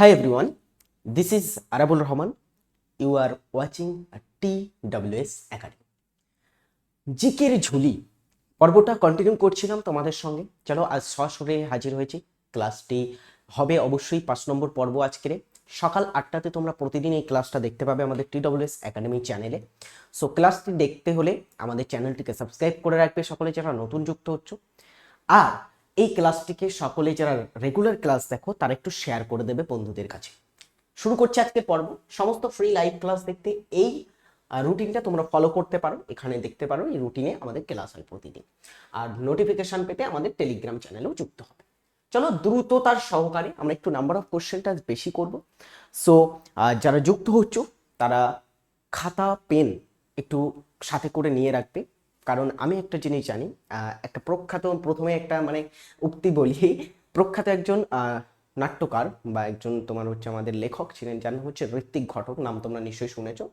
Hi everyone, this is Arabul Rahman. You are watching TWS Academy. জিকের ঝুলি পর্বটা continue করছিলাম তোমাদের সঙ্গে। চলো আজ সরাসরি হাজির হয়েছি। ক্লাসটি হবে অবশ্যই পাঁচ নম্বর পর্ব আজকের। সকাল আটটাতে তোমরা প্রতিদিন এই ক্লাসটা দেখতে পাবে আমাদের টিডব্লিউএস একাডেমি চ্যানেলে সো ক্লাসটি দেখতে হলে আমাদের চ্যানেলটিকে সাবস্ক্রাইব করে রাখবে সকলে যারা নতুন যুক্ত হচ্ছ। আর এই ক্লাসটিকে সকলে যারা রেগুলার ক্লাস দেখো, তারা একটু শেয়ার করে দেবে বন্ধুদের কাছে। শুরু করছি আজকের পর্ব। সমস্ত ফ্রি লাইভ ক্লাস দেখতে এই রুটিনটা তোমরা ফলো করতে পারো। এখানে দেখতে পারো এই রুটিনে আমাদের ক্লাস হয় প্রতিদিন। আর নোটিফিকেশন পেতে আমাদের টেলিগ্রাম চ্যানেলেও যুক্ত হবে। চলো দ্রুততার সহকারে আমরা একটু নাম্বার অফ কোশ্চেনটা বেশি করব। সো যারা যুক্ত হচ্ছ, তারা খাতা পেন একটু সাথে করে নিয়ে রাখবে। কারণ আমি একটা জিনিস জানি একটা প্রখ্যাত, প্রথমে একটা মানে উক্তি বলি। প্রখ্যাত একজন নাট্যকার বা একজন তোমার হচ্ছে আমাদের লেখক ছিলেন, যার নাম হচ্ছে ঋত্বিক ঘটক, নাম তোমরা নিশ্চয়ই শুনেছো।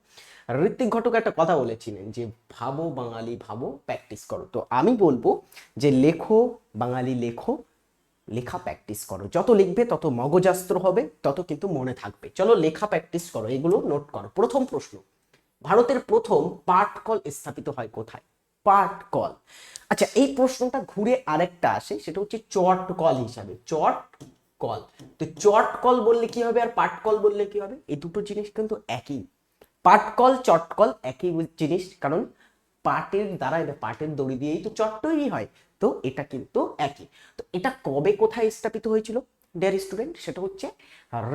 ঋত্বিক ঘটক একটা কথা বলেছিলেন যে, ভাবো বাঙালি, ভাবো প্র্যাকটিস করো। তো আমি বলব যে, লেখো, বাঙালি লেখো, লেখা প্র্যাকটিস করো। যত লিখবে, তত মগজাস্ত্র হবে, তত কিন্তু মনে থাকবে। চলো লেখা প্র্যাকটিস করো, এগুলো নোট করো। প্রথম প্রশ্ন, ভারতের প্রথম পাটকল স্থাপিত হয় কোথায়? পাটকল আচ্ছা এই প্রশ্নটা ঘুরে আরেকটা আসে, সেটা হচ্ছে চট কল হিসাবে চট কল তো চট কল বললে কি হবে আর পাটকল বললে কি হবে? এই দুটো জিনিস কিন্তু একই। পাটকল চটকল একই জিনিস, কারণ পাটের দ্বারা, এটা পাটের দড়ি দিয়েই তো চট তৈরি হয়, তো এটা কিন্তু একই। তো এটা কবে কোথায় স্থাপিত হয়েছিল? ডিয়ার স্টুডেন্ট সেটা হচ্ছে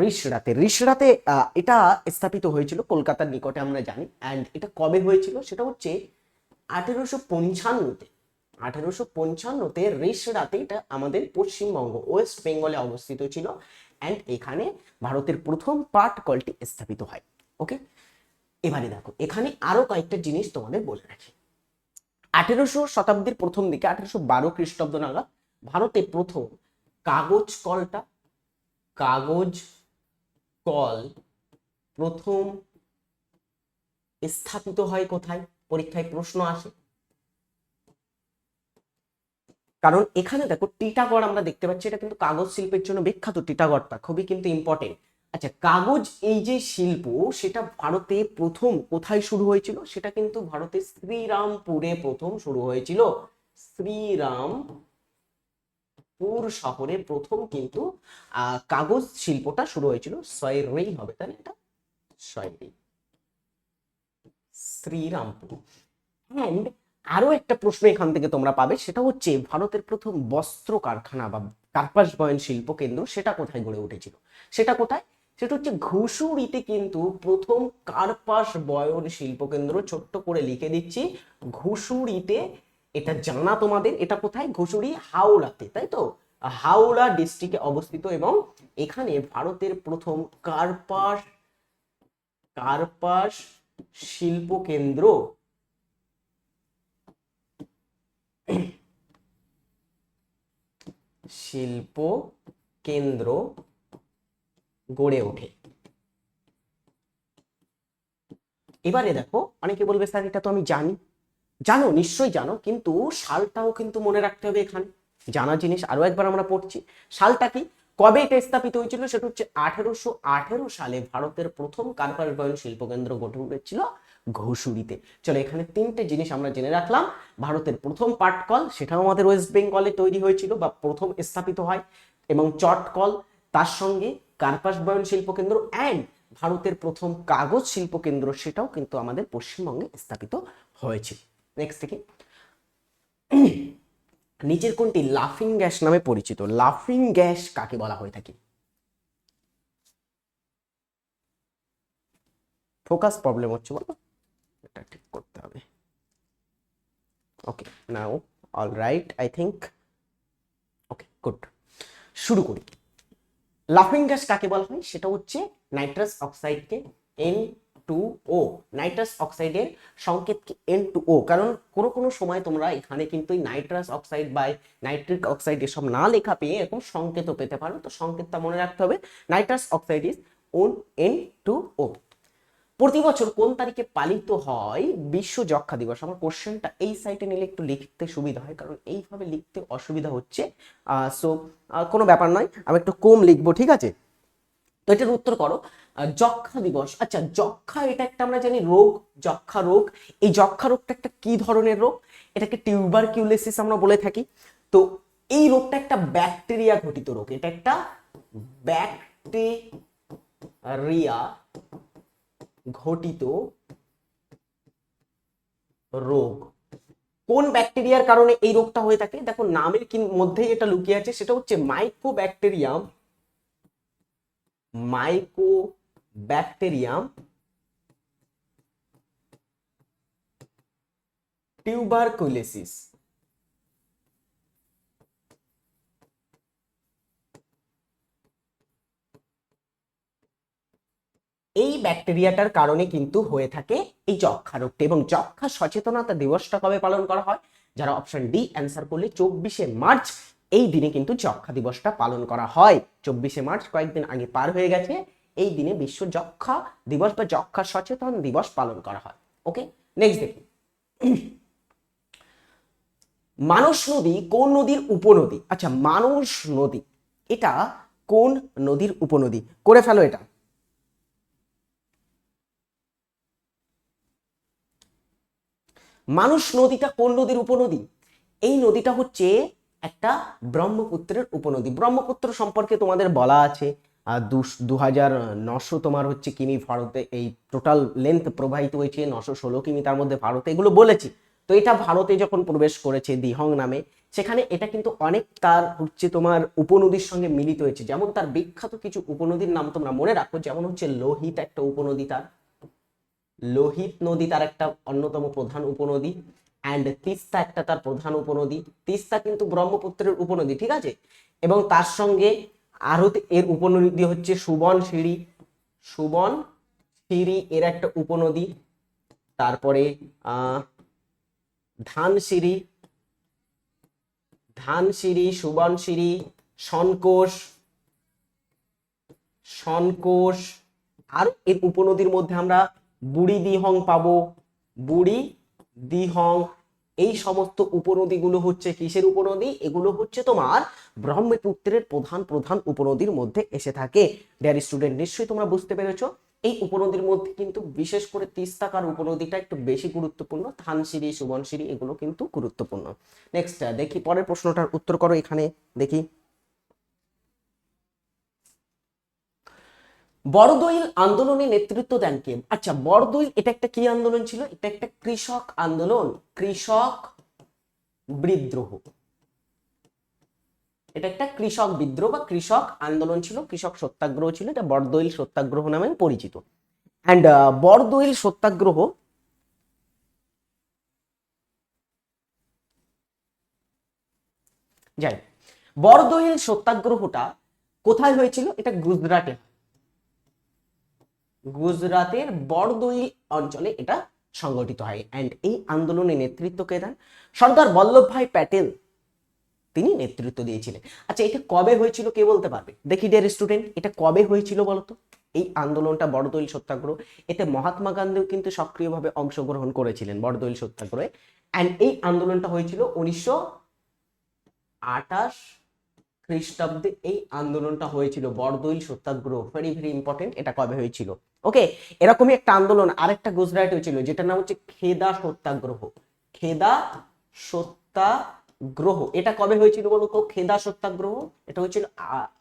রিসরাতে। রিসরাতে এটা স্থাপিত হয়েছিল কলকাতার নিকটে, আমরা জানি অ্যান্ড এটা কবে হয়েছিল? সেটা হচ্ছে আঠেরোশো পঞ্চান্নতে আঠেরোশো পঞ্চান্নতে রিসরাতে এটা আমাদের পশ্চিমবঙ্গ, ওয়েস্ট বেঙ্গলে অবস্থিত ছিল অ্যান্ড এখানে ভারতের প্রথম পাট কলটি স্থাপিত হয় ওকে এবারে দেখো, এখানে আরও কয়েকটা জিনিস তোমাদের বলে রাখি। আঠেরোশো শতাব্দীর প্রথম দিকে, আঠেরোশো বারো খ্রিস্টাব্দ নাগাদ ভারতে প্রথম কাগজ কলটা, কাগজ কল প্রথম স্থাপিত হয় কোথায়? পরীক্ষায় প্রশ্ন আসে। কারণ এখানে দেখো টিটাগড় আমরা দেখতে পাচ্ছি, এটা কিন্তু কাগজ শিল্পের জন্য বিখ্যাত টিটাগড়টা, খুবই কিন্তু ইম্পর্টেন্ট আচ্ছা কাগজ এই যে শিল্প, সেটা ভারতে প্রথম কোথায় শুরু হয়েছিল? সেটা কিন্তু ভারতে শ্রীরামপুরে প্রথম শুরু হয়েছিল। শ্রীরামপুর শহরে প্রথম কিন্তু কাগজ শিল্পটা শুরু হয়েছিল। সয়রেই হবে না এটা? সয়রেই। শ্রীরামপুর। অ্যান্ড আরও একটা প্রশ্ন এখান থেকে তোমরা পাবে, সেটা হচ্ছে ভারতের প্রথম বস্ত্র কারখানা বা কার্পাস বয়ন শিল্প কেন্দ্র সেটা কোথায় গড়ে উঠেছিল? সেটা কোথায়? সেটা হচ্ছে ঘুষুরিতে কিন্তু প্রথম কার্পাস বয়ন শিল্প কেন্দ্র ছোট্ট করে লিখে দিচ্ছি, ঘুষুরিতে, এটা জানা তোমাদের, এটা কোথায়? ঘুষুরি হাওড়াতে, তাই তো? হাওড়া ডিস্ট্রিক্টে অবস্থিত এবং এখানে ভারতের প্রথম কার্পাস কার্পাস শিল্প কেন্দ্র শিল্প কেন্দ্র গড়ে ওঠে। এবারে দেখো, অনেকে বলবে, স্যার, এটা তো আমি জানি। জানো, নিশ্চয়ই জানো, কিন্তু সালটাও কিন্তু মনে রাখতে হবে এখানে। জানা জিনিস আরও একবার আমরা পড়ছি। সালটা কি? কবে এটা স্থাপিত হয়েছিল? সেটা হচ্ছে আঠেরোশো আঠেরো সালে ভারতের প্রথম কারপাস বয়ন শিল্পকেন্দ্র গঠন উঠেছিল ঘুষুরিতে। চলো এখানে তিনটে জিনিস আমরা জেনে রাখলাম। ভারতের প্রথম পাটকল সেটাও আমাদের ওয়েস্ট বেঙ্গলে তৈরি হয়েছিল বা প্রথম স্থাপিত হয়, এবং চটকল তার সঙ্গে কার্পাস বয়ন শিল্পকেন্দ্র অ্যান্ড ভারতের প্রথম কাগজ শিল্পকেন্দ্র, সেটাও কিন্তু আমাদের পশ্চিমবঙ্গে স্থাপিত হয়েছিল নেক্সট থেকে নিচের কোনটি? লাফিং গ্যাস নামে পরিচিত। লাফিং গ্যাস কাকে বলা হয়ে থাকে? ফোকাস প্রবলেম হচ্ছে বলো এটা ঠিক করতে হবে। Okay now all right I think okay good শুরু করি। লাফিং গ্যাস কাকে বলা হয়? সেটা হচ্ছে নাইট্রাস অক্সাইডকে এন টু ও নাইট্রাস অক্সাইডের সংকেত এন টু ও কারণ কোনো কোনো সময় তোমরা এখানে কিন্তু নাইট্রাস অক্সাইড বা নাইট্রিক অক্সাইড এসব না লেখা পেয়ে এরকম সংকেতও পেতে পারো। তো সংকেতটা মনে রাখতে হবে nitrous oxide is on N two O প্রতি বছর কোন তারিখে পালিত হয়? বিশ্ব যক্ষা দিবস। আমার কোশ্চেনটা এই সাইটে নিলে একটু লিখতে সুবিধা হয়, কারণ এইভাবে লিখতে অসুবিধা হচ্ছে। সো কোনো ব্যাপার নয়, আমি একটু কম লিখব, ঠিক আছে? তো এটার উত্তর করো। যক্ষা দিবস। আচ্ছা যক্ষা এটা একটা আমরা জানি রোগ, যক্ষা রোগ। এই যক্ষা রোগটা একটা কি ধরনের রোগ? এটাকে টিউবারকিউলোসিস আমরা বলে থাকি। তো এই রোগটা একটা ব্যাকটেরিয়া ঘটিত রোগ। এটা একটা ব্যাকটেরিয়া ঘটিত রোগ। কোন ব্যাকটেরিয়ার কারণে এই রোগটা হয়ে থাকে? দেখো, নামের মধ্যেই এটা লুকিয়ে আছে। সেটা হচ্ছে মাইক্রো মাইক্রোব্যাকটেরিয়াম মাইকোব্যাকটেরিয়াম টিউবারকুলোসিস। এই ব্যাকটেরিয়াটার কারণে কিন্তু হয়ে থাকে এই যক্ষা রোগটা এবং যক্ষা সচেতনতা দিবসটা কবে পালন করা হয়? যারা অপশন ডি অ্যান্সার করলে চব্বিশে মার্চ এই দিনে কিন্তু যক্ষা দিবসটা পালন করা হয়। চব্বিশে মার্চ কয়েকদিন আগে পার হয়ে গেছে। এই দিনে বিশ্ব যক্ষা দিবস বা যক্ষা সচেতন দিবস পালন করা হয়। ওকে? নেক্সট দেখি। মানস নদী কোন নদীর উপনদী? আচ্ছা মানস নদী। এটা কোন নদীর উপনদী? করে ফেলো এটা। মানুষ নদীটা কোন নদীর উপনদী? এই নদীটা হচ্ছে একটা ব্রহ্মপুত্রের উপনদী। ব্রহ্মপুত্র সম্পর্কে তোমাদের বলা আছে দু হাজার নশো তোমার হচ্ছে কিমি ভারতে এই টোটাল লেন্থ প্রবাহিত হয়েছে, নশো ষোলো কিমি তার মধ্যে ভারতে। এগুলো বলেছি। তো এটা ভারতে যখন প্রবেশ করেছে দিহং নামে, সেখানে এটা কিন্তু অনেক তার হচ্ছে তোমার উপনদীর সঙ্গে মিলিত হয়েছে। যেমন তার বিখ্যাত কিছু উপনদীর নাম তোমরা মনে রাখো, যেমন হচ্ছে লোহিত একটা উপনদী তার। লোহিত নদী তার একটা অন্যতম প্রধান উপনদী। অ্যান্ড তিস্তা একটা তার প্রধান উপনদী। তিস্তা কিন্তু ব্রহ্মপুত্রের উপনদী, ঠিক আছে? এবং তার সঙ্গে আরও তে- এর উপনদী হচ্ছে সুবন সিঁড়ি। সুবন সিঁড়ি এর একটা উপনদী। তারপরে ধানসিঁড়ি ধানসিঁড়ি সুবনসিঁড়ি সনকোষ। সনকোষ। আর এর উপনদীর মধ্যে আমরা বুড়ি দিহং পাবো। বুড়ি দিহং এই সমস্ত উপনদীগুলো হচ্ছে কিসের উপনদী? এগুলো হচ্ছে তোমার ব্রহ্মপুত্রের প্রধান প্রধান উপনদীর মধ্যে এসে থাকে। ডিয়ার স্টুডেন্ট নিশ্চয়ই তোমরা বুঝতে পেরেছ? এই উপনদীর মধ্যে কিন্তু বিশেষ করে তিস্তাকার উপনদীটা একটু বেশি গুরুত্বপূর্ণ। ধানসিঁড়ি সুবনসিঁড়ি এগুলো কিন্তু গুরুত্বপূর্ণ। নেক্সট দেখি, পরের প্রশ্নটার উত্তর করো এখানে। দেখি। বড়দইল আন্দোলনে নেতৃত্ব দেন কে? আচ্ছা বড়দইল এটা একটা কি আন্দোলন ছিল? এটা একটা কৃষক আন্দোলন, কৃষক বিদ্রোহ। এটা একটা কৃষক বিদ্রোহ বা কৃষক আন্দোলন ছিল, কৃষক সত্যাগ্রহ ছিল, এটা বড়দইল সত্যাগ্রহ নামে পরিচিত। অ্যান্ড বড়দইল সত্যাগ্রহ যাই বড়দইল সত্যাগ্রহটা কোথায় হয়েছিল? এটা গুজরাটে গুজরাতের বড়দই অঞ্চলে এটা সংগঠিত হয়। অ্যান্ড এই আন্দোলনে নেতৃত্ব কে দেন? সর্দার বল্লভভাই প্যাটেল তিনি নেতৃত্ব দিয়েছিলেন। আচ্ছা এটা কবে হয়েছিল কে বলতে পারবে? দেখি ডিয়ার স্টুডেন্ট এটা কবে হয়েছিল বলতো? এই আন্দোলনটা বড়দইল সত্যাগ্রহ, এতে মহাত্মা গান্ধীও কিন্তু সক্রিয়ভাবে অংশগ্রহণ করেছিলেন বড়দইল সত্যাগ্রহে। অ্যান্ড এই আন্দোলনটা হয়েছিল উনিশশো আঠাশ খ্রিস্টাব্দে। এই আন্দোলনটা হয়েছিল Bardoli Satyagraha. Very very important এটা কবে হয়েছিল? ওকে? এরকমই একটা আন্দোলন, আরেকটা গুজরাট হয়েছিল, যেটার নাম হচ্ছে খেদা সত্যাগ্রহ। খেদা সত্যাগ্রহ। এটা কবে হয়েছিল বলতো খেদা সত্যাগ্রহ? এটা হয়েছিল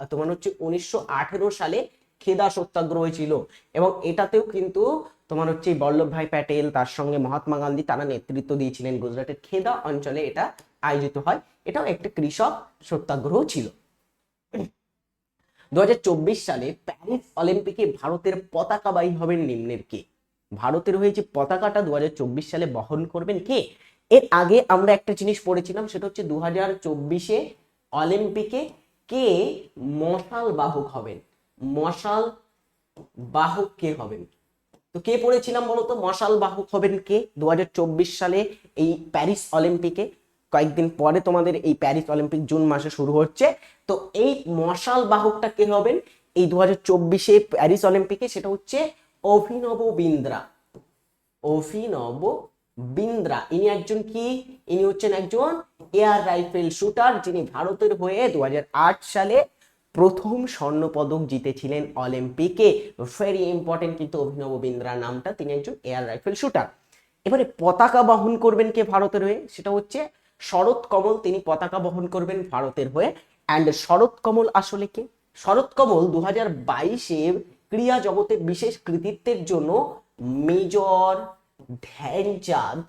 তোমার হচ্ছে উনিশশো আঠেরো সালে খেদা সত্যাগ্রহ হয়েছিল। এবং এটাতেও কিন্তু তোমার হচ্ছে বল্লভভাই প্যাটেল, তার সঙ্গে মহাত্মা গান্ধী, তারা নেতৃত্ব দিয়েছিলেন গুজরাটের খেদা অঞ্চলে এটা আয়োজিত হয়। এটাও একটা কৃষক সত্যাগ্রহ ছিল। দু হাজার চব্বিশ সালে প্যারিস অলিম্পিকে ভারতের পতাকাবাহী হবেন নিম্নের কে? ভারতের হয়ে যে পতাকাটা দু হাজার চব্বিশ সালে বহন করবেন কে? এর আগে আমরা একটা জিনিস পড়েছিলাম, সেটা হচ্ছে দু হাজার চব্বিশে অলিম্পিকে কে মশাল বাহক হবেন? মশাল বাহক কে হবেন? তো কে পড়েছিলাম বলতো? মশাল বাহক হবেন কে? দু হাজার চব্বিশ সালে এই প্যারিস অলিম্পিকে কয়েকদিন পরে তোমাদের এই প্যারিস অলিম্পিক জুন মাসে শুরু হচ্ছে। তো এই মশাল বাহকটা কে হবেন? এই দু হাজার চব্বিশে প্যারিস অলিম্পিকে সেটা হচ্ছে অভিনব বিন্দ্রা। অভিনব বিন্দ্রা। ইনি একজন কি? ইনি হচ্ছেন একজন এয়ার রাইফেল শুটার, যিনি ভারতের হয়ে দুহাজার আট সালে প্রথম স্বর্ণপদক জিতেছিলেন অলিম্পিকে। ভেরি ইম্পর্টেন্ট কিন্তু অভিনব বিন্দ্রার নামটা। তিনি একজন এয়ার রাইফেল শুটার। এবারে পতাকা বহন করবেন কে ভারতের হয়ে? সেটা হচ্ছে শরৎ কমল তিনি পতাকা বহন করবেন ভারতের হয়ে। অ্যান্ড শরৎ কমল আসলে কে? শরৎ কমল দু হাজার বাইশে ক্রীড়া জগতে বিশেষ কৃতিত্বের জন্য মেজর ধ্যানচাঁদ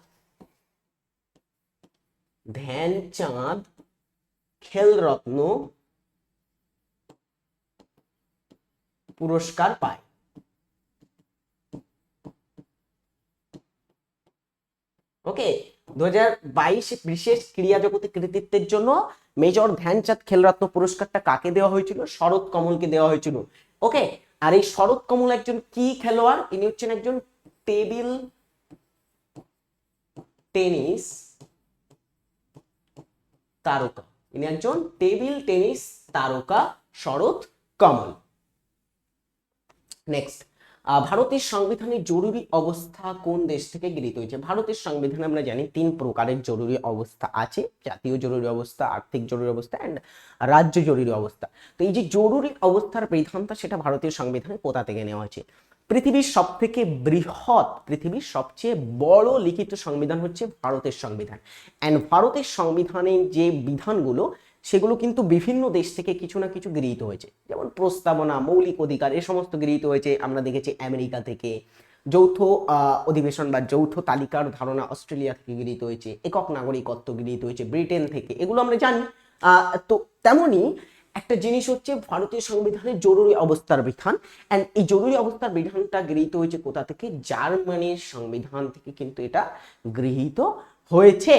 ধ্যানচাঁদ খেলরত্ন পুরস্কার পায়। ওকে দু বিশেষ ক্রীড়া জগতে কৃতিত্বের জন্য মেজর ধ্যানচাঁদ খেলরত্ন পুরস্কারটা কাকে দেওয়া হয়েছিল? শরৎ কমলকে দেওয়া হয়েছিল। ওকে, আর এই শরৎ কমল একজন কি খেলোয়াড়? ইনি হচ্ছেন একজন টেবিল টেনিস তারকা। ইনি একজন টেবিল টেনিস তারকা শরৎ কমল। নেক্সট। ভারতের সংবিধানে জরুরি অবস্থা কোন দেশ থেকে গৃহীত হয়েছে? ভারতের সংবিধানে আমরা জানি তিন প্রকারের জরুরি অবস্থা আছে, জাতীয় জরুরি অবস্থা, আর্থিক জরুরি অবস্থা অ্যান্ড রাজ্য জরুরি অবস্থা। তো এই যে জরুরি অবস্থার বিধানটা সেটা ভারতীয় সংবিধানে কোথা থেকে নেওয়া হয়েছে? পৃথিবীর সব থেকে বৃহৎ, পৃথিবীর সবচেয়ে বড় লিখিত সংবিধান হচ্ছে ভারতের সংবিধান। অ্যান্ড ভারতের সংবিধানের যে বিধানগুলো সেগুলো কিন্তু বিভিন্ন দেশ থেকে কিছু না কিছু গৃহীত হয়েছে। যেমন প্রস্তাবনা, মৌলিক অধিকার, এ সমস্ত গৃহীত হয়েছে। আমরা দেখেছি আমেরিকা থেকে যৌথ অধিবেশন বা যৌথ তালিকার ধারণা অস্ট্রেলিয়া থেকে গৃহীত হয়েছে। একক নাগরিকত্ব গৃহীত হয়েছে ব্রিটেন থেকে। এগুলো আমরা জানি। তো তেমনই একটা জিনিস হচ্ছে ভারতীয় সংবিধানের জরুরি অবস্থার বিধান। অ্যান্ড এই জরুরি অবস্থার বিধানটা গৃহীত হয়েছে কোথা থেকে? জার্মানির সংবিধান থেকে কিন্তু এটা গৃহীত হয়েছে।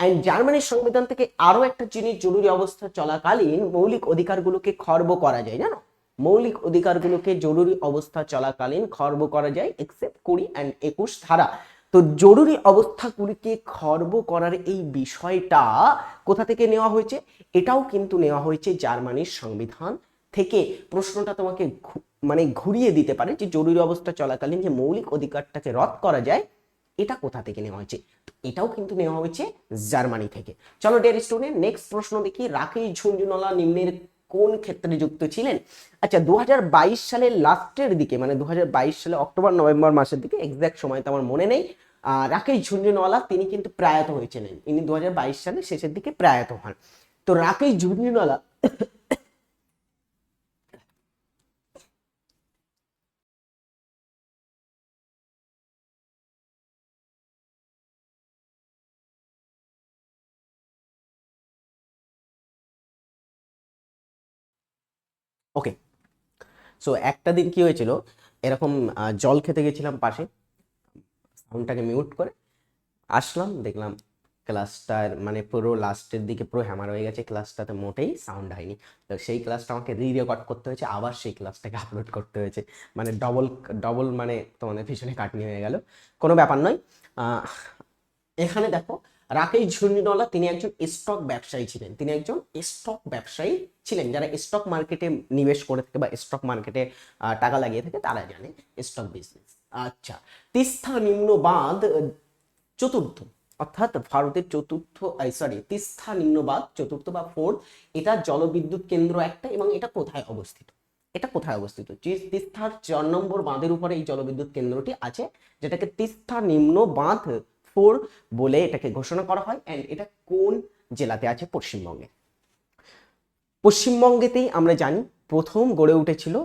অ্যান্ড জার্মানির সংবিধান থেকে আরও একটা জিনিস জরুরি অবস্থা চলাকালীন মৌলিক অধিকারগুলোকে খর্ব করা যায়, জানো? মৌলিক অধিকারগুলোকে জরুরি অবস্থা চলাকালীন খর্ব করা যায় এক্সেপ্ট কুড়ি অ্যান্ড একুশ ধারা। তো জরুরি অবস্থাগুলিকে খর্ব করার এই বিষয়টা কোথা থেকে নেওয়া হয়েছে? এটাও কিন্তু নেওয়া হয়েছে জার্মানির সংবিধান থেকে। প্রশ্নটা তোমাকে মানে ঘুরিয়ে দিতে পারে যে জরুরি অবস্থা চলাকালীন যে মৌলিক অধিকারটাকে রদ করা যায়, এটা কোথা থেকে নেওয়া হয়েছে? এটাও কিন্তু নেওয়া হয়েছে জার্মানি থেকে। চলো ডিয়ার স্টুডেন্ট নেক্সট প্রশ্ন দেখি। রাকেশ ঝুনঝুনওয়ালা নিম্নের কোন ক্ষেত্রে যুক্ত ছিলেন? আচ্ছা দুহাজার বাইশ সালের লাস্টের দিকে মানে দু হাজার বাইশ সালে অক্টোবর, নভেম্বর মাসের দিকে এক্সাক্ট সময় তো আমার মনে নেই রাকেশ ঝুনঝুনওয়ালা তিনি কিন্তু প্রয়াত হয়েছিলেন। ইনি দু হাজার বাইশ সালে শেষের দিকে প্রয়াত হন। তো রাকেশ ঝুনঝুনওয়ালা ওকে সো একটা দিন কি হয়েছিল? এরকম জল খেতে গেছিলাম পাশে। সাউন্ডটাকে মিউট করে আসলাম, দেখলাম ক্লাসটার মানে পুরো লাস্টের দিকে পুরো হ্যামার হয়ে গেছে। ক্লাসটাতে মোটেই সাউন্ড হয়নি। তো সেই ক্লাসটা আমাকে রি রেকর্ড করতে হয়েছে। আবার সেই ক্লাসটাকে আপলোড করতে হয়েছে। মানে ডবল ডবল মানে তোমাদের পিছনে কাটনি হয়ে গেল। কোনো ব্যাপার নয়। এখানে দেখো রাকেশ ঝুনঝুনওয়ালা তিনি একজন স্টক ব্যবসায়ী ছিলেন। তিনি একজন স্টক ব্যবসায়ী ছিলেন। যারা স্টক মার্কেটে নিবেশ করে থাকে বা স্টক মার্কেটে টাকা লাগিয়ে থাকে, তারা জানে স্টক বিজনেস আচ্ছা তিস্তা নিম্ন বাঁধ চতুর্থ, অর্থাৎ ভারতের চতুর্থ সরি তিস্তা নিম্নবাদ, চতুর্থ বা ফোর্থ এটা জলবিদ্যুৎ কেন্দ্র একটা এবং এটা কোথায় অবস্থিত? এটা কোথায় অবস্থিত? তিস্তার চার নম্বর বাঁধের উপরে এই জলবিদ্যুৎ কেন্দ্রটি আছে, যেটাকে তিস্তা নিম্ন বাঁধ ফোর বলে এটাকে ঘোষণা করা হয় অ্যান্ড এটা কোন জেলাতে আছে? পশ্চিমবঙ্গে। পশ্চিমবঙ্গেতেই আমরা জানি প্রথম গড়ে উঠেছিল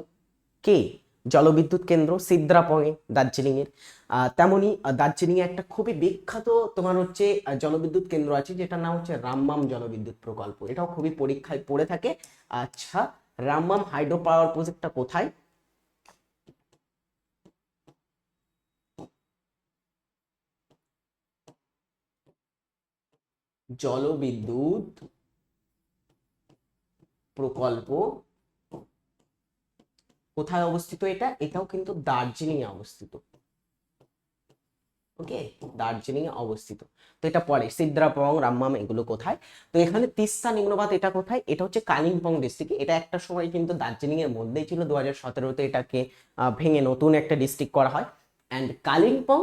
কে? জলবিদ্যুৎ কেন্দ্র সিদ্রাপঙে দার্জিলিংয়ের। আহ, তেমনি আহ, দার্জিলিংয়ে একটা খুবই বিখ্যাত তোমার হচ্ছে জলবিদ্যুৎ কেন্দ্র আছে যেটার নাম হচ্ছে রামমাম জলবিদ্যুৎ প্রকল্প। এটাও খুবই পরীক্ষায় পড়ে থাকে। আচ্ছা রামমাম হাইড্রো পাওয়ার প্রজেক্টটা কোথায়? জলবিদ্যুৎ প্রকল্প। কোথায় অবস্থিত এটা? এটাও কিন্তু দার্জিলিং এ অবস্থিত। ওকে? দার্জিলিং এ অবস্থিত। তো এটা পরে, সিদ্রাপং, রামমাম, এগুলো কোথায়? তো এখানে তিস্তা, নিম্নবাদ এটা কোথায়? এটা হচ্ছে কালিম্পং ডিস্ট্রিক্ট এটা একটা সময় কিন্তু দার্জিলিং এর মধ্যেই ছিল। দু হাজার সতেরোতে এটাকে ভেঙে নতুন একটা ডিস্ট্রিক্ট করা হয়। অ্যান্ড কালিম্পং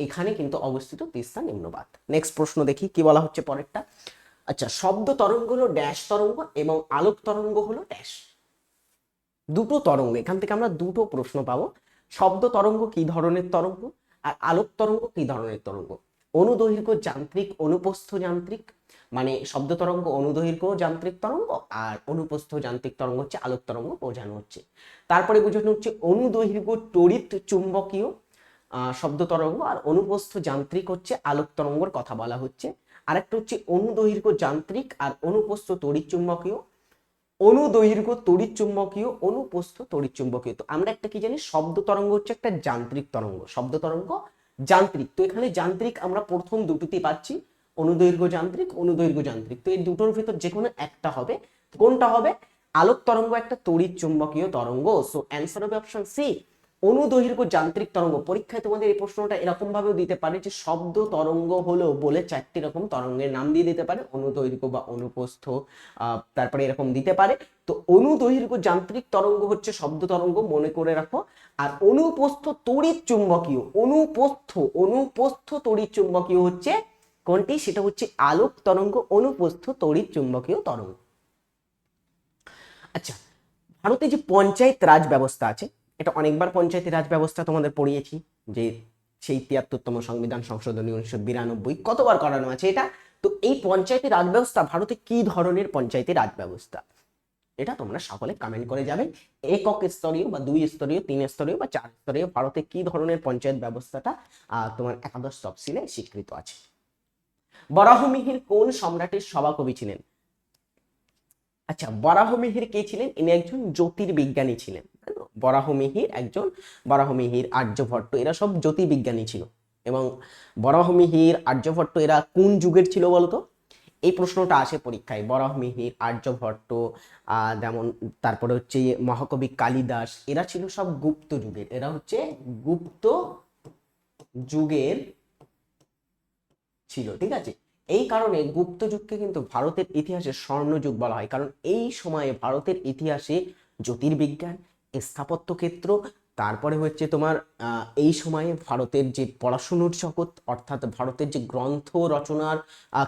এখানে কিন্তু অবস্থিত তিস্তা নিম্নবাদ। নেক্সট প্রশ্ন দেখি, কি বলা হচ্ছে পরেরটা? আচ্ছা শব্দ তরঙ্গ হলো ড্যাশ তরঙ্গ এবং আলোক তরঙ্গ হলো ড্যাশ দুটো তরঙ্গ, এখান থেকে আমরা দুটো প্রশ্ন পাবো। শব্দ তরঙ্গ কি ধরনের তরঙ্গ? আর আলোক তরঙ্গ কি ধরনের তরঙ্গ? অনুদৈর্ঘ্য যান্ত্রিক, অনুপস্থ যান্ত্রিক মানে শব্দ তরঙ্গ, অনুদৈর্ঘ্য যান্ত্রিক তরঙ্গ আর অনুপস্থ যান্ত্রিক তরঙ্গ হচ্ছে আলোক তরঙ্গ, বোঝানো হচ্ছে। তারপরে বোঝানো হচ্ছে অনুদৈর্ঘ্য, তড়িৎ, চুম্বকীয় শব্দ তরঙ্গ আর অনুপস্থ যান্ত্রিক হচ্ছে আলোক তরঙ্গর কথা বলা হচ্ছে। আরেকটা হচ্ছে অনুদৈর্ঘ্য যান্ত্রিক আর অনুপস্থ তড়িৎ চুম্বকীয়। অনুদৈর্ঘ্য তড়িৎ চুম্বকীয়, অনুপস্থ তড়িৎ চুম্বকীয়। তো আমরা একটা কি জানি শব্দ তরঙ্গ হচ্ছে একটা যান্ত্রিক তরঙ্গ শব্দ তরঙ্গ যান্ত্রিক। তো এখানে যান্ত্রিক আমরা প্রথম দুটোতেই পাচ্ছি, অনুদৈর্ঘ্য যান্ত্রিক অনুদৈর্ঘ্য যান্ত্রিক। তো এই দুটোর ভিতর যে কোনো একটা হবে। কোনটা হবে? আলোক তরঙ্গ একটা তড়িৎ চুম্বকীয় তরঙ্গ। সো অ্যান্সার হবে অপশন সি অনুদৈর্ঘ্য যান্ত্রিক তরঙ্গ। পরীক্ষায় তোমাদের এই প্রশ্নটা এরকম ভাবেও দিতে পারে যে শব্দ তরঙ্গ হলো বলে চারটি রকম তরঙ্গের নাম দিয়ে দিতে পারে। অনুদৈর্ঘ্য বা অনুপস্থ তারপরে এরকম দিতে পারে। তো অনুদৈর্ঘ্য যান্ত্রিক তরঙ্গ হচ্ছে শব্দ তরঙ্গ, মনে করে রাখো। আর অনুপস্থ তড়িৎ চুম্বকীয়, অনুপস্থ অনুপস্থ তড়িৎ চুম্বকীয় হচ্ছে কোনটি? সেটা হচ্ছে আলোক তরঙ্গ, অনুপস্থ তড়িৎ চুম্বকীয় তরঙ্গ। আচ্ছা ভারতে যে পঞ্চায়েত রাজ ব্যবস্থা আছে এটা অনেকবার পঞ্চায়েতি রাজ ব্যবস্থা তোমাদের পড়িয়েছি যে সেই তিয়াত্তরতম সংবিধান সংশোধনী উনিশশো বিরানব্বই কতবার করানো আছে এটা? তো এই পঞ্চায়েতি রাজ ব্যবস্থা, ভারতে কি ধরনের পঞ্চায়েতি রাজ ব্যবস্থা? এটা তোমরা সকলে কমেন্ট করে যাবে। একক স্তরীয় বা দুই স্তরীয়, তিন স্তরীয় বা চার স্তরীয়, ভারতে কি ধরনের পঞ্চায়েত ব্যবস্থাটা তোমার একাদশ তফসিলে স্বীকৃত আছে? বরাহমিহির কোন সম্রাটের সভাকবি ছিলেন? আচ্ছা বরাহমিহির কে ছিলেন? ইনি একজন জ্যোতির্বিজ্ঞানী ছিলেন? বরাহমিহির একজন বরাহমিহির আর্যভট্ট। এরা সব জ্যোতির্বিজ্ঞানী ছিল। এবং বরাহমিহির আর্যভট্ট এরা কোন যুগের ছিল বলতো? এই প্রশ্নটা আসে পরীক্ষায়। বরাহমিহির, আর্যভট্ট যেমন তারপরে হচ্ছে মহাকবি কালিদাস, এরা ছিল সব গুপ্ত যুগের। এরা হচ্ছে গুপ্ত যুগের ছিল, ঠিক আছে? এই কারণে গুপ্ত যুগকে কিন্তু ভারতের ইতিহাসে স্বর্ণযুগ বলা হয়। কারণ এই সময়ে ভারতের ইতিহাসে জ্যোতির্বিজ্ঞান স্থাপত্য ক্ষেত্র তারপরে হচ্ছে তোমার এই সময়ে ভারতের যে পড়াশুনোর জগৎ, অর্থাৎ ভারতের যে গ্রন্থ রচনার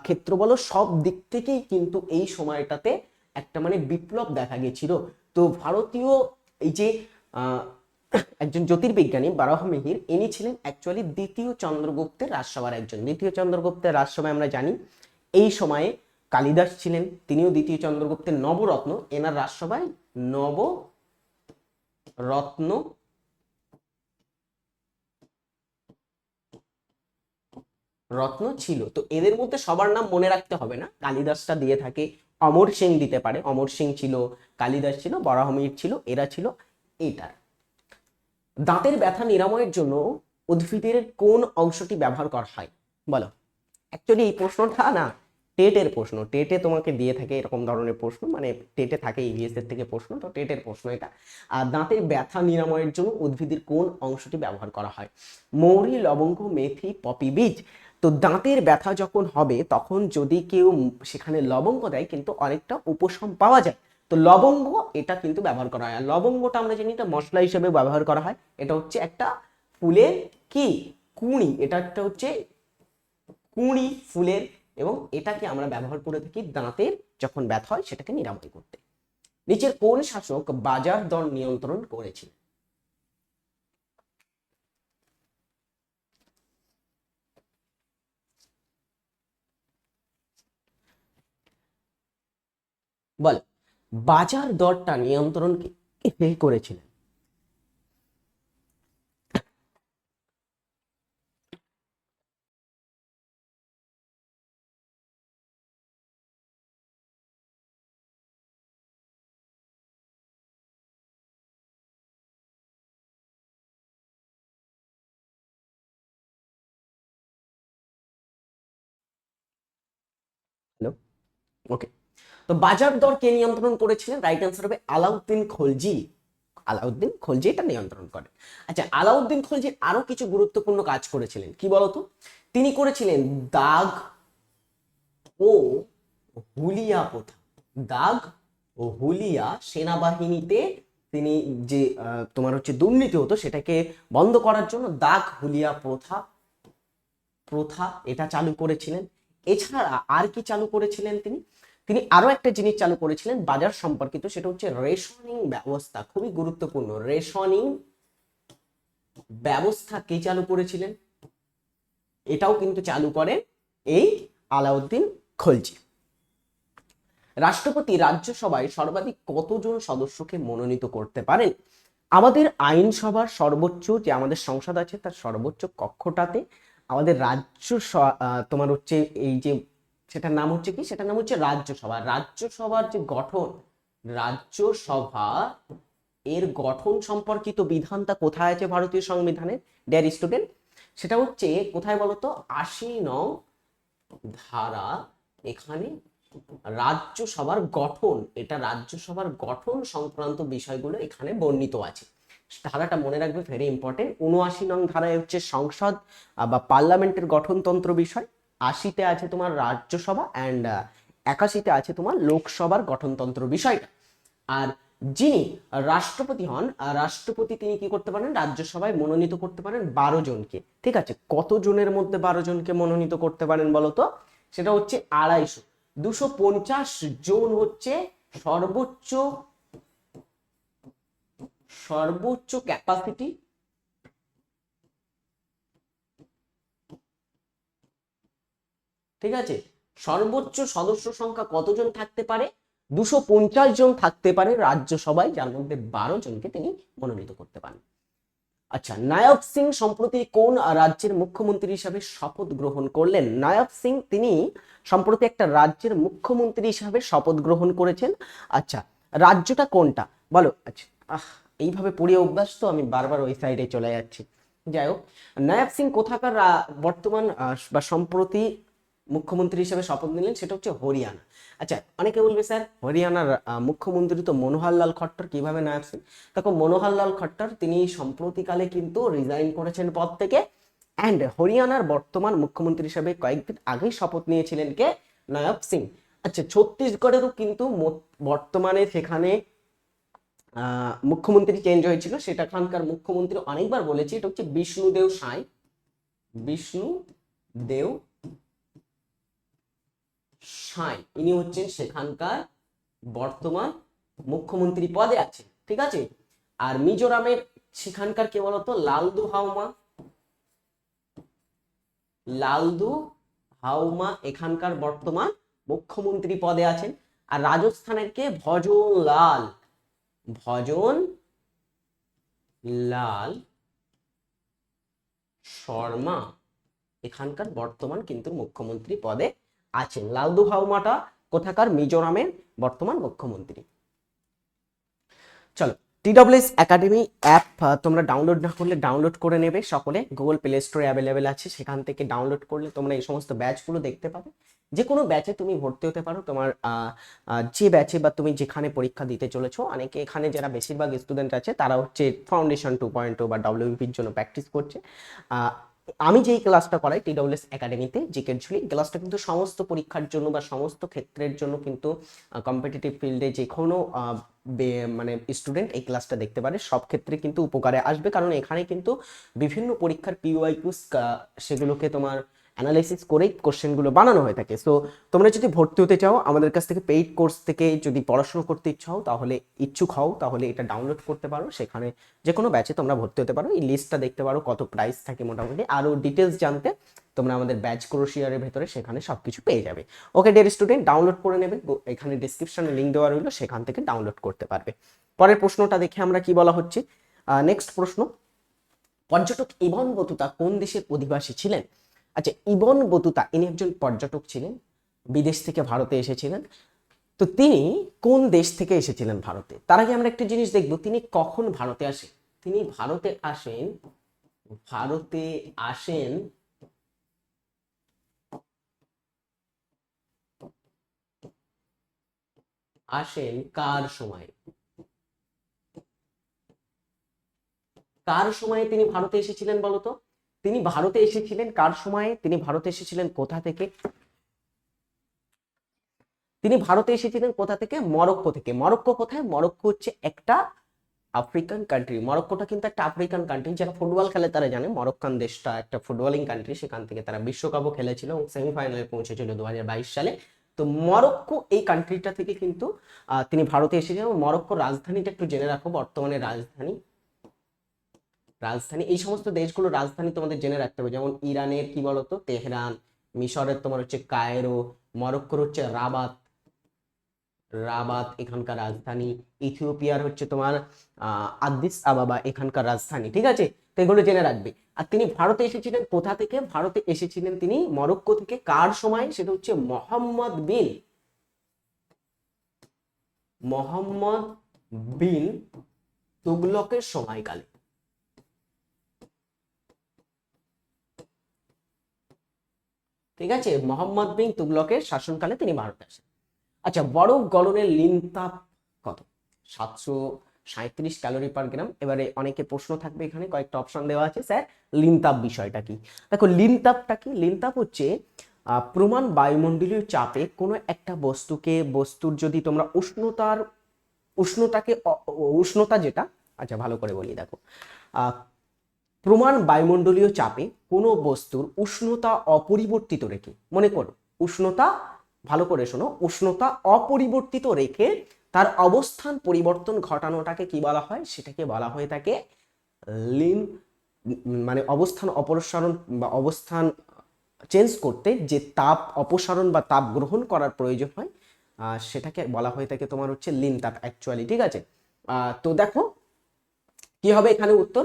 ক্ষেত্র বলো, সব দিক থেকেই কিন্তু এই সময়টাতে একটা মানে বিপ্লব দেখা গেছিল। তো ভারতীয় এই যে একজন জ্যোতির্বিজ্ঞানী বারাহমিহির ইনি ছিলেন অ্যাকচুয়ালি দ্বিতীয় চন্দ্রগুপ্তের রাজসভার একজন। দ্বিতীয় চন্দ্রগুপ্তের রাজসভায় আমরা জানি, এই সময়ে কালিদাস ছিলেন, তিনিও দ্বিতীয় চন্দ্রগুপ্তের নবরত্ন, এনার রাজসভায় নব রত্ন। রত্ন ছিল। তো এদের মধ্যে সবার নাম মনে রাখতে হবে না। কালিদাসটা দিয়ে থাকে, অমর সিং দিতে পারে। অমর সিং ছিল, কালিদাস ছিল, বরাহমির ছিল, এরা ছিল এটার দাঁতের ব্যথা নিরাময়ের জন্য উদ্ভিদের কোন অংশটি ব্যবহার করা হয়? বলো। অ্যাকচুয়ালি এই প্রশ্নটা না টেটের প্রশ্ন, টেটে তোমাকে দিয়ে থাকে এরকম ধরনের প্রশ্ন মানে টেটে থাকে ইভিএস এর থেকে প্রশ্ন, তো টেটের প্রশ্ন এটা। আর দাঁতের ব্যথা নিরাময়ের জন্য উদ্ভিদের কোন অংশটি ব্যবহার করা হয়? মৌরি, লবঙ্গ, মেথি, পপি বীজ। তো দাঁতের ব্যথা যখন হবে, তখন যদি কেউ সেখানে লবঙ্গ দেয়, কিন্তু অনেকটা উপশম পাওয়া যায়। তো লবঙ্গ এটা কিন্তু ব্যবহার করা হয়। আর লবঙ্গটা আমরা জানি এটা মশলা হিসেবে ব্যবহার করা হয়। এটা হচ্ছে একটা ফুলের কি? কুঁড়ি। এটা একটা হচ্ছে কুঁড়ি ফুলের এবং এটাকে আমরা ব্যবহার করে থাকি দাঁতের যখন ব্যথা হয় সেটাকে নিরাময় করতে। নিচের কোন শাসক বাজার দর নিয়ন্ত্রণ করেছিলেন? বল, বাজার দরটা নিয়ন্ত্রণ করেছিলেন? হ্যালো ওকে তো বাজার দর কে নিয়ন্ত্রণ করেছিলেন? রাইট অ্যান্সার হবে আলাউদ্দিন খলজি। আলাউদ্দিন খলজি এটা নিয়ন্ত্রণ করে আচ্ছা আলাউদ্দিন খলজি আরও কিছু গুরুত্বপূর্ণ কাজ করেছিলেন। কি বলতো? তিনি করেছিলেন দাগ ও হুলিয়া প্রথা দাগ ও হুলিয়া সেনাবাহিনীতে তিনি যে তোমার হচ্ছে দুর্নীতি হতো সেটাকে বন্ধ করার জন্য দাগ হুলিয়া প্রথা প্রথা এটা চালু করেছিলেন। এছাড়া আর কি চালু করেছিলেন তিনি? তিনি আরও একটা জিনিস চালু করেছিলেন বাজার সম্পর্কিত, সেটা হচ্ছে রেশনিং ব্যবস্থা, খুবই গুরুত্বপূর্ণ। রেশনিং ব্যবস্থা কে চালু করেছিলেন? এটাও কিন্তু চালু করেন এই আলাউদ্দিন খলজি। রাষ্ট্রপতি রাজ্যসভায় সর্বাধিক কতজন সদস্যকে মনোনীত করতে পারেন? আমাদের আইনসভার সর্বোচ্চ যে আমাদের সংসদ আছে, তার সর্বোচ্চ কক্ষটাতে আমাদের রাজ্য তোমার হচ্ছে এই যে সেটার নাম হচ্ছে কি? সেটার নাম হচ্ছে রাজ্যসভা। রাজ্যসভার যে গঠন, রাজ্যসভা, এর গঠন সম্পর্কিত বিধানটা কোথায় আছে ভারতীয় সংবিধানে? ডেয়ার স্টুডেন্ট সেটা হচ্ছে কোথায় বলতো? আশি নং ধারা এখানে রাজ্যসভার গঠন, এটা রাজ্যসভার গঠন সংক্রান্ত বিষয়গুলো এখানে বর্ণিত আছে। ধারাটা মনে রাখবে ভেরি ইম্পর্টেন্ট উনআশি নং ধারায় হচ্ছে সংসদ বা পার্লামেন্টের গঠনতন্ত্র বিষয়। আশিতে আছে তোমার রাজ্যসভা অ্যান্ড একাশিতে আছে তোমার লোকসভার গঠনতন্ত্র বিষয়টা। আর যিনি রাষ্ট্রপতি হন রাষ্ট্রপতি তিনি কি করতে পারেন? রাজ্যসভায় মনোনীত করতে পারেন বারো জনকে। ঠিক আছে? কত জনের মধ্যে বারো জনকে মনোনীত করতে পারেন বলতো সেটা হচ্ছে আড়াইশো। দুশো পঞ্চাশ জন হচ্ছে সর্বোচ্চ সর্বোচ্চ ক্যাপাসিটি ঠিক আছে? সর্বোচ্চ সদস্য সংখ্যা কতজন থাকতে পারে? দুশো জন থাকতে পারে রাজ্যসভায়, যার মধ্যে বারো জনকে তিনি মনোনীত করতে পারেন। আচ্ছা নায়ক সিং সম্প্রতি কোন রাজ্যের মুখ্যমন্ত্রী হিসাবে শপথ গ্রহণ করলেন? নায়ক সিং তিনি সম্প্রতি একটা রাজ্যের মুখ্যমন্ত্রী হিসাবে শপথ গ্রহণ করেছেন। আচ্ছা রাজ্যটা কোনটা? বলো আচ্ছা আহ এইভাবে পড়ে অভ্যাস তো আমি বারবার ওই সাইডে চলে যাচ্ছি। যাই হোক, নায়ব সিং কোথাকার বর্তমান বা সম্প্রতি মুখ্যমন্ত্রী হিসেবে শপথ নিলেন সেটা হচ্ছে হরিয়ানা। আচ্ছা অনেকে বলবে স্যার, হরিয়ানার মুখ্যমন্ত্রী তো মনোহর লাল খট্টর, কীভাবে নায়ব সিং? দেখো, মনোহর লাল খট্টর, তিনি সম্প্রতিকালে কিন্তু রিজাইন করেছেন পদ থেকে অ্যান্ড হরিয়ানার বর্তমান মুখ্যমন্ত্রী হিসেবে কয়েকদিন আগেই শপথ নিয়েছিলেন কে? নায়ব সিং। আচ্ছা ছত্তিশগড়েরও কিন্তু বর্তমানে সেখানে মুখ্যমন্ত্রী চেঞ্জ হয়েছিল সেটাখানকার মুখ্যমন্ত্রী অনেকবার বলেছে, এটা হচ্ছে বিষ্ণুদেব সাঁই। বিষ্ণু দেও সাঁই, ইনি হচ্ছেন সেখানকার বর্তমান মুখ্যমন্ত্রী পদে আছেন, ঠিক আছে? আর মিজোরামের সেখানকার কে বলতো? লালদু হাওমা। লালদু হাওমা এখানকার বর্তমান মুখ্যমন্ত্রী পদে আছেন। আর রাজস্থানের কে? ভজন লাল। ভজন, লাল, শর্মা, এখানকার বর্তমান কিন্তু মুখ্যমন্ত্রী পদে আছেন। লালদু হাওমাটা কোথাকার? মিজোরামের বর্তমান মুখ্যমন্ত্রী। চলো, টিডব্লিউএস একাডেমি অ্যাপ তোমরা ডাউনলোড না করলে ডাউনলোড করে নেবে। সকলে গুগল প্লে স্টোরে অ্যাভেলেবেল আছে। সেখান থেকে ডাউনলোড করলে তোমরা এই সমস্ত ব্যাচগুলো দেখতে পাবে। যে কোনো ব্যাচে তুমি ভর্তি হতে পারো। তোমার যে ব্যাচে বা তুমি যেখানে পরীক্ষা দিতে চলেছো, অনেকে এখানে যারা বেশিরভাগ স্টুডেন্ট আছে, তারা হচ্ছে ফাউন্ডেশন টু পয়েন্ট বা ডাব্লিউপির জন্য প্র্যাকটিস করছে। আমি যেই ক্লাসটা করাই টি টিডব্লিউএস একাডেমিতে জিকের ঝুলি ক্লাসটা কিন্তু সমস্ত পরীক্ষার জন্য বা সমস্ত ক্ষেত্রের জন্য কিন্তু কম্পিটিটিভ ফিল্ডে যে কোনো মানে স্টুডেন্ট এই ক্লাসটা দেখতে পারে। সব ক্ষেত্রে কিন্তু উপকারে আসবে। কারণ এখানে কিন্তু বিভিন্ন পরীক্ষার পিওয়াইকিউস সেগুলোকে তোমার অ্যানালাইসিস করেই কোশ্চেনগুলো বানানো হয়ে থাকে। সো তোমরা যদি ভর্তি হতে চাও, আমাদের কাছ থেকে পেইড কোর্স থেকে যদি পড়াশোনা করতে ইচ্ছাও, তাহলে ইচ্ছুক হও, তাহলে এটা ডাউনলোড করতে পারো। সেখানে যে কোনো ব্যাচে তোমরা ভর্তি হতে পারো। এই লিস্টটা দেখতে পারো, কত প্রাইস থাকে মোটামুটি। আরও ডিটেলস জানতে তোমরা আমাদের ব্যাচ ক্রোশিয়ারের ভেতরে সেখানে সব কিছু পেয়ে যাবে। ওকে ডিয়ার স্টুডেন্ট ডাউনলোড করে নেবে। এখানে ডিসক্রিপশনে লিঙ্ক দেওয়া রইল, সেখান থেকে ডাউনলোড করতে পারবে। পরের প্রশ্নটা দেখে আমরা কি বলা হচ্ছে? নেক্সট প্রশ্ন, পর্যটক ইবন বতুতা কোন দেশের অধিবাসী ছিলেন? আচ্ছা ইবন বতুতা, ইনি একজন পর্যটক ছিলেন, বিদেশ থেকে ভারতে এসেছিলেন। তো তিনি কোন দেশ থেকে এসেছিলেন ভারতে? তার আগে আমরা একটা জিনিস দেখব, তিনি কখন ভারতে আসেন? তিনি ভারতে আসেন ভারতে আসেন আসেন কার সময়? কার সময়ে তিনি ভারতে এসেছিলেন বলতো? তিনি ভারতে এসেছিলেন? কার সময়ে? তিনি ভারতে এসেছিলেন কোথা থেকে? তিনি ভারতে এসেছিলেন কোথা থেকে? মরক্কো থেকে। মরক্কো কোথায়? মরক্কো হচ্ছে একটা আফ্রিকান কান্ট্রি মরক্কোটা কিন্তু একটা আফ্রিকান কান্ট্রি যারা ফুটবল খেলে তারা জানে, মরক্কান দেশটা একটা ফুটবলিং কান্ট্রি সেখান থেকে তারা বিশ্বকাপও খেলেছিল এবং সেমিফাইনালে পৌঁছেছিল দু হাজার বাইশ সালে। তো মরক্কো এই কান্ট্রিটা থেকে কিন্তু তিনি ভারতে এসেছেন এবং মরক্কোর রাজধানীটা একটু জেনে রাখো। বর্তমানে রাজধানী রাজধানী, এই সমস্ত দেশগুলোর রাজধানী তোমাদের জেনে রাখতে হবে। যেমন ইরানের কি বলতো? তেহরান, মিশরের তোমার হচ্ছে কায়রো, মরক্কোর হচ্ছে রাবাত। রাবাত এখানকার রাজধানী, ইথিওপিয়ার হচ্ছে তোমার, আহ, আদিস আবাবা এখানকার রাজধানী, ঠিক আছে? তো এগুলো জেনে রাখবে। আর তিনি ভারতে এসেছিলেন কোথা থেকে? ভারতে এসেছিলেন তিনি মরক্কো থেকে। কার সময়? সেটা হচ্ছে মোহাম্মদ বিন। মোহাম্মদ বিন তুগলকের সময়কালে। ঠিক আছে? মোহাম্মদ বিন তুগলকের শাসনকালে তিনি ভারতে আসেন। আচ্ছা বরফ গলনের লিনতাপ কত? সাতশো সাঁত্রিশ ক্যালোরি পার গ্রাম। এবারে অনেকে প্রশ্ন থাকবে এখানে, কয়েকটা অপশন দেওয়া আছে। স্যার, লিনতাপ বিষয়টা কি? দেখো, লিনতাপটা কি? লিনতাপ হচ্ছে প্রমাণ বায়ুমণ্ডলীয় চাপে কোনো একটা বস্তুকে, বস্তুর যদি তোমরা উষ্ণতার, উষ্ণতাকে উষ্ণতা যেটা আচ্ছা ভালো করে বলি, দেখো। প্রমাণ বায়ুমণ্ডলীয় চাপে কোনো বস্তুর উষ্ণতা অপরিবর্তিত রেখে, মনে করো, উষ্ণতা, ভালো করে শোনো, উষ্ণতা অপরিবর্তিত রেখে তার অবস্থান পরিবর্তন ঘটানোটাকে কি বলা হয়? সেটাকে বলা হয়ে থাকে লিন মানে অবস্থান অপসারণ বা অবস্থান চেঞ্জ করতে যে তাপ অপসারণ বা তাপ গ্রহণ করার প্রয়োজন হয় সেটাকে বলা হয়ে থাকে তোমার হচ্ছে লিন তাপ অ্যাকচুয়ালি ঠিক আছে? তো দেখো, কি হবে এখানে উত্তর?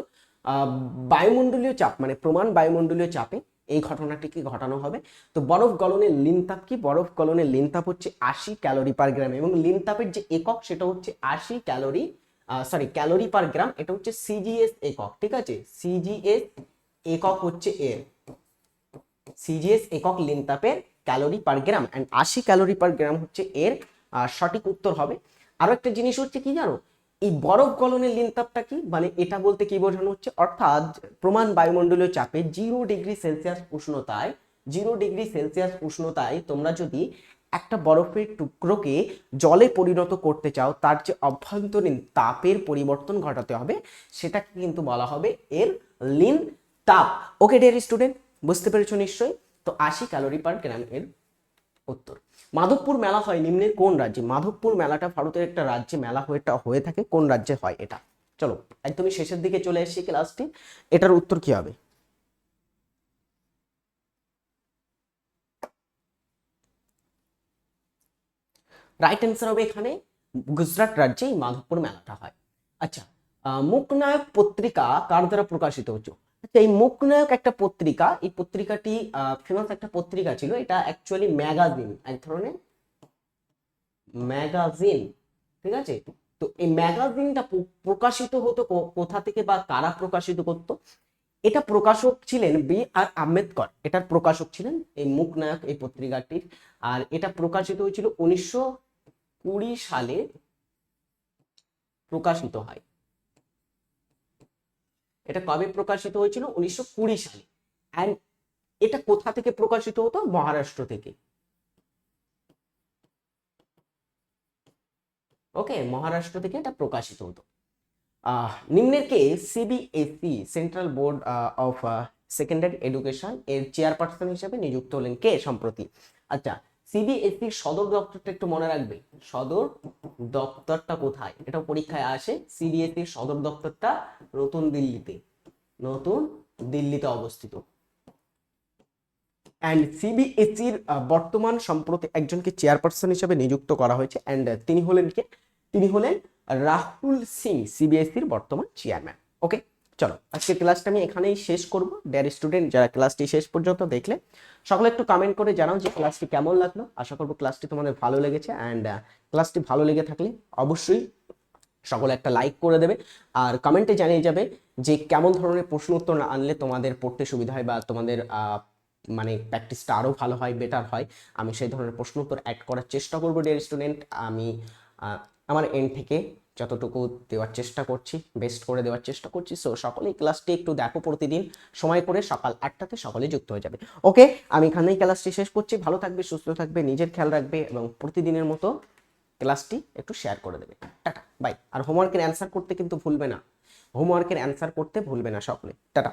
বায়ুমণ্ডলীয় চাপ মানে প্রমাণ বায়ুমণ্ডলীয় চাপে এই ঘটনাটিকে ঘটানো হবে? তো বরফ গলনের লিনতাপ কি? বরফ গলনের লিনতাপ হচ্ছে আশি ক্যালোরি পার গ্রাম এবং লিনতাপের যে একক সেটা হচ্ছে আশি calorie sorry calorie per gram, এটা হচ্ছে সিজিএস একক, ঠিক আছে? সিজিএস একক হচ্ছে এর সিজিএস একক লিনতাপের ক্যালোরি পার গ্রাম অ্যান্ড আশি ক্যালোরি পার গ্রাম হচ্ছে এর সঠিক উত্তর হবে। আরও একটা জিনিস হচ্ছে কি জানো? এই বরফ গলনের লিনতাপটা কি? মানে এটা বলতে কি বোঝানো হচ্ছে? অর্থাৎ প্রমাণ বায়ুমণ্ডলীয় চাপে জিরো ডিগ্রি সেলসিয়াস উষ্ণতায় জিরো ডিগ্রি সেলসিয়াস উষ্ণতায় তোমরা যদি একটা বরফের টুকরোকে জলে পরিণত করতে চাও, তার যে অভ্যন্তরীণ তাপের পরিবর্তন ঘটাতে হবে, সেটাকে কিন্তু বলা হবে এর লিন তাপ ওকে ডিয়ার স্টুডেন্ট বুঝতে পেরেছ নিশ্চয়ই? তো আশি ক্যালোরি পার গ্রাম এর উত্তর। মাধবপুর মেলা হয় নিম্নের কোন রাজ্যে? মাধবপুর মেলাটা ভারতের একটা রাজ্যে মেলা হয়ে থাকে। কোন রাজ্যে হয় এটা? চলো একদমই শেষের দিকে চলে এসেছি ক্লাসটি। এটার উত্তর কি হবে? রাইট অ্যান্সার হবে এখানে গুজরাট রাজ্যে এই মাধবপুর মেলাটা হয়। আচ্ছা আহ, মুকনায়ক পত্রিকা কার দ্বারা প্রকাশিত হচ্ছে? আচ্ছা এই মুকনায়ক একটা পত্রিকা, এই পত্রিকাটি ফেমাস একটা পত্রিকা ছিল, এটা অ্যাকচুয়ালি ম্যাগাজিন এক ধরনের ম্যাগাজিন ঠিক আছে? তো এই ম্যাগাজিনটা প্রকাশিত হতো কোথা থেকে বা কারা প্রকাশিত করতো? এটা প্রকাশক ছিলেন বি আর আম্বেদকর, এটার প্রকাশক ছিলেন এই মুকনায়ক এই পত্রিকাটির, আর এটা প্রকাশিত হয়েছিল উনিশশো কুড়ি সালে প্রকাশিত হয়। এটা কবে প্রকাশিত হয়েছিল? উনিশশো কুড়ি সালে। অ্যান্ড এটা কোথা থেকে প্রকাশিত হতো? মহারাষ্ট্র থেকে। ওকে মহারাষ্ট্র থেকে এটা প্রকাশিত হতো। আহ, নিম্নের কে? CBSE central board of secondary education এর চেয়ারপারসন হিসেবে নিযুক্ত হলেন কে সম্প্রতি? আচ্ছা সিবিএসইর সদর দপ্তরটা একটু মনে রাখবে। সদর দপ্তরটা কোথায়? এটা পরীক্ষায় আসে। সিবিএসইর সদর দপ্তরটা নতুন দিল্লিতে। নতুন দিল্লিতে অবস্থিত। অ্যান্ড সিবিএসইর বর্তমান সম্প্রতি একজনকে চেয়ারপারসন হিসেবে নিযুক্ত করা হয়েছে। অ্যান্ড তিনি হলেন কে? তিনি হলেন রাহুল সিং সিবিএসইর বর্তমান চেয়ারম্যান ওকে চলো আজকের ক্লাসটা আমি এখানেই শেষ করব। ডেয়ার স্টুডেন্ট যারা ক্লাসটি শেষ পর্যন্ত দেখলে, সকলে একটু কমেন্ট করে জানাও যে ক্লাসটি কেমন লাগল। আশা করব ক্লাসটি তোমাদের ভালো লেগেছে অ্যান্ড ক্লাসটি ভালো লেগে থাকলে অবশ্যই সকলে একটা লাইক করে দেবে। আর কমেন্টে জানিয়ে যাবে যে কেমন ধরনের প্রশ্ন উত্তর আনলে তোমাদের পড়তে সুবিধা হয় বা তোমাদের মানে প্র্যাকটিসটা আরও ভালো হয় বেটার হয়। আমি সেই ধরনের প্রশ্ন উত্তর অ্যাড করার চেষ্টা করব ডিয়ার স্টুডেন্ট আমি আমার এন্ড থেকে যতটুকু দেওয়ার চেষ্টা করছি বেস্ট করে দেওয়ার চেষ্টা করছি। সো সকলেই ক্লাসটি একটু দেখো প্রতিদিন। সময় করে সকাল আটটাতে সকলে যুক্ত হয়ে যাবে। ওকে আমি এখানেই ক্লাসটি শেষ করছি। ভালো থাকবে, সুস্থ থাকবে, নিজের খেয়াল রাখবে এবং প্রতিদিনের মতো ক্লাসটি একটু শেয়ার করে দেবে। টাটা বাই আর হোমওয়ার্কের অ্যান্সার করতে কিন্তু ভুলবে না। হোমওয়ার্কের অ্যান্সার করতে ভুলবে না সকলে। টাটা।